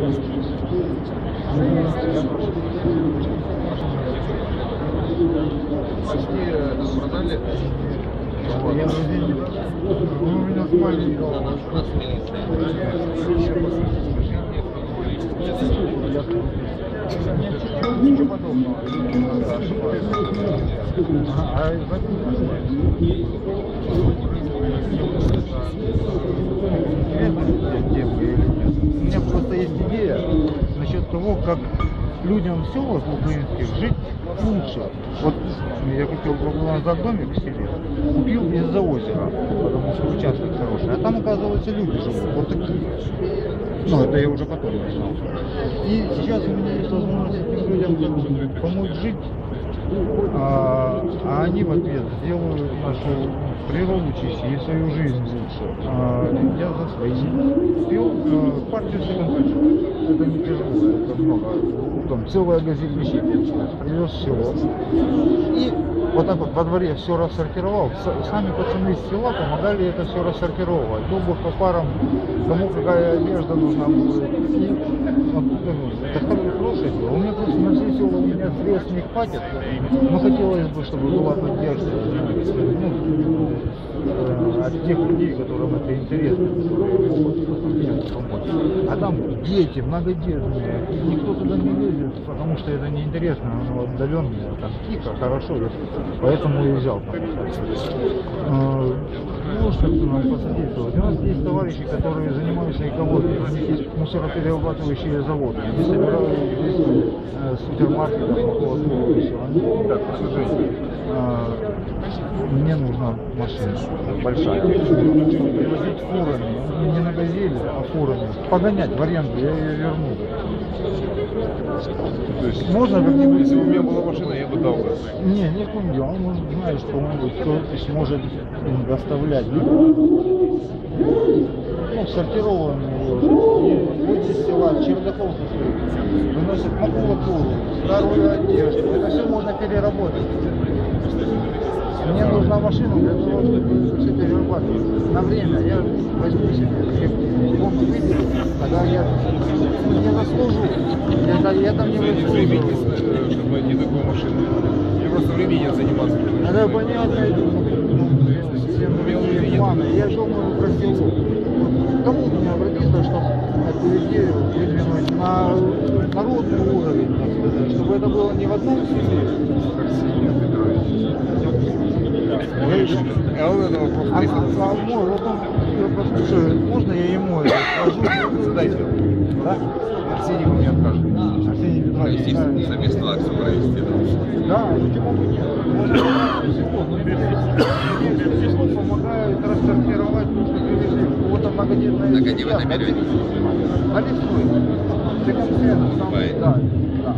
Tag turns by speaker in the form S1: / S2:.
S1: Почти э, продали.
S2: Я. Ну, у меня спальник.
S1: У нас.
S2: Ничего подобного. А в этом У меня просто есть идея насчет того, как людям в селах украинских жить лучше. Вот я купил назад домик в селе, купил из-за озера, потому что участок хороший. А там, оказывается, люди живут, вот такие. Ну, это я уже потом узнал. И сейчас у меня есть возможность этим людям помочь жить, а, а они в ответ сделают нашу природу чище и свою жизнь лучше. А, я за свои. Пил э, партию Секонд Это не тяжело, это много. Там целая газель вещей получилось. Привез все. И вот так вот во дворе все рассортировал. Сами пацаны из села помогали это все рассортировать. Обувь по парам, кому какая одежда нужна будет. И вот, ну, это хоро- хорошее дело. У меня просто на все села у меня средств не хватит. Но хотелось бы, чтобы была поддержка ну, э, от тех людей, которым это интересно, которые могут помочь. А там дети, многодетные, никто туда не лезет, потому что это неинтересно, оно отдаленное, там тихо, хорошо, поэтому и взял. Э, Может как-то нам посодействовать. У нас есть товарищи, которые занимаются экологией, у них есть мусороперерабатывающие заводы, они собирают здесь э, супермаркетов, макулатуру и все.
S1: Так, продолжайте.
S2: А, мне нужна машина большая. Привозить фурами, ну, не на газели, а фурами. Погонять в аренду, я ее верну.
S1: То есть,
S2: Можно как-нибудь...
S1: если бы у меня была машина, я бы дал бы.
S2: Не, не дело. Он может, знаешь, кому-нибудь, кто сможет доставлять. Ну, сортированные с чердаков со своих, выносят макулатуру, старую одежду. Это все можно переработать. Мне нужна машина для того, чтобы все перерабатывать. На время я возьму себе дом выберу, тогда я не заслужу. Я, я там не
S1: У меня нет времени,
S2: заслужу.
S1: э, чтобы найти такую машину. Мне просто времени нет заниматься.
S2: Это понятно, ну. Я думаю про село. Вот Кому мне обратиться, чтобы эту идею выдвинуть на народный уровень, так сказать, чтобы это было не в одном селе.
S1: Арсений А вот это
S2: А,
S1: вопрос
S2: а,
S1: 300
S2: а, может, он, можно я ему это скажу?
S1: Задайте.
S2: Да?
S1: Арсений вам не откажет.
S2: Арсений Петрович, да.
S3: совместную акцию провести.
S2: Да, почему бы нет? Можно Секунд помогает рассортировать то, что привезли. Вот там многодетная
S3: Так они в этом берете?
S2: На лесной. Секонд-хенд, там,
S3: Покупаете?
S2: да, да.